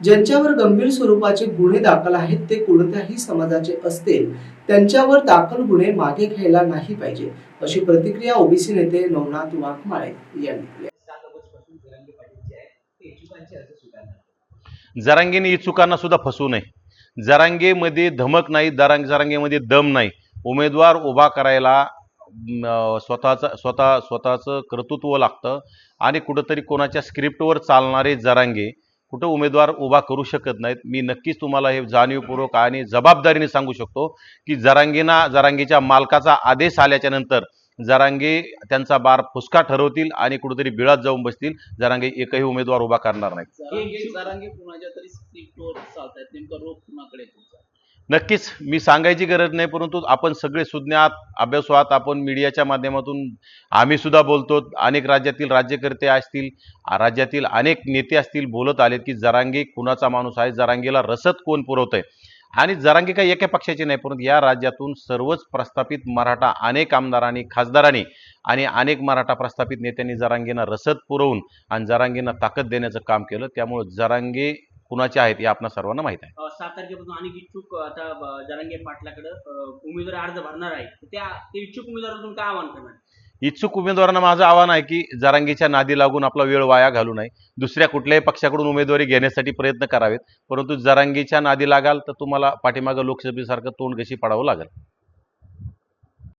ज्यांच्यावर गंभीर स्वरूपाचे गुन्हे दाखल आहेत ते कोणत्याही समाजाचे असतील त्यांच्यावर दाखल गुन्हे मागे घ्यायला नाही पाहिजे अशी प्रतिक्रिया ओबीसी नेते नवनाथ वाघमाळे यांनी दिली जरांगेने इच्छुकांना सुद्धा फसू नये. जरांगेमध्ये धमक नाही दरांग जरांगेमध्ये दम नाही. उमेदवार उभा करायला स्वतःचं स्वतः स्वतःचं कर्तृत्व लागतं आणि कुठंतरी कोणाच्या स्क्रिप्टवर चालणारे जरांगे कुठं उमेदवार उभा करू शकत नाहीत. मी नक्कीच तुम्हाला हे जाणीवपूर्वक आणि जबाबदारीने सांगू शकतो की जरांगीना जरांगीच्या मालकाचा आदेश आल्याच्यानंतर जरांगे त्यांचा बार फुसका ठरवतील आणि कुठेतरी बिळात जाऊन बसतील. जरांगे एकही उमेदवार उभा करणार नाही. नक्कीच मी सांगायची गरज नाही परंतु आपण सगळे सुज्ञात अभ्यासवात आपण मीडियाच्या माध्यमातून आम्ही सुद्धा बोलतो. अनेक राज्यातील राज्यकर्ते असतील राज्यातील अनेक नेते असतील बोलत आलेत की जरांगे कुणाचा माणूस आहे जरांगेला रसद कोण पुरवतंय? आणि जरांगी काही एका पक्षाचे नाही परंतु या राज्यातून सर्वच प्रस्थापित मराठा अनेक आमदारांनी खासदारांनी आणि अनेक मराठा प्रस्थापित नेत्यांनी जरांगेंना रसद पुरवून आणि जरांगेंना ताकद देण्याचं काम केलं. त्यामुळे जरांगे कुणाचे आहेत हे आपणा सर्वांना माहीत आहे. अं, सात तारखेपासून अनेक इच्छुक आता ब- जरांगे पाटलाकडे उमेदवारी अर्ज भरणार आहे त्या ते इच्छुक उमेदवारातून काय आवाहन करणार? इच्छुक उमेदवारांना माझं आव्हान आहे की जरांगीच्या नादी लागून आपला वेळ वाया घालू नये. दुसऱ्या कुठल्याही पक्षाकडून उमेदवारी घेण्यासाठी प्रयत्न करावेत. परंतु जरांगीच्या नादी लागाल तर तुम्हाला पाठीमागं लोकसभेसारखं तोंड कशी पडावं लागेल.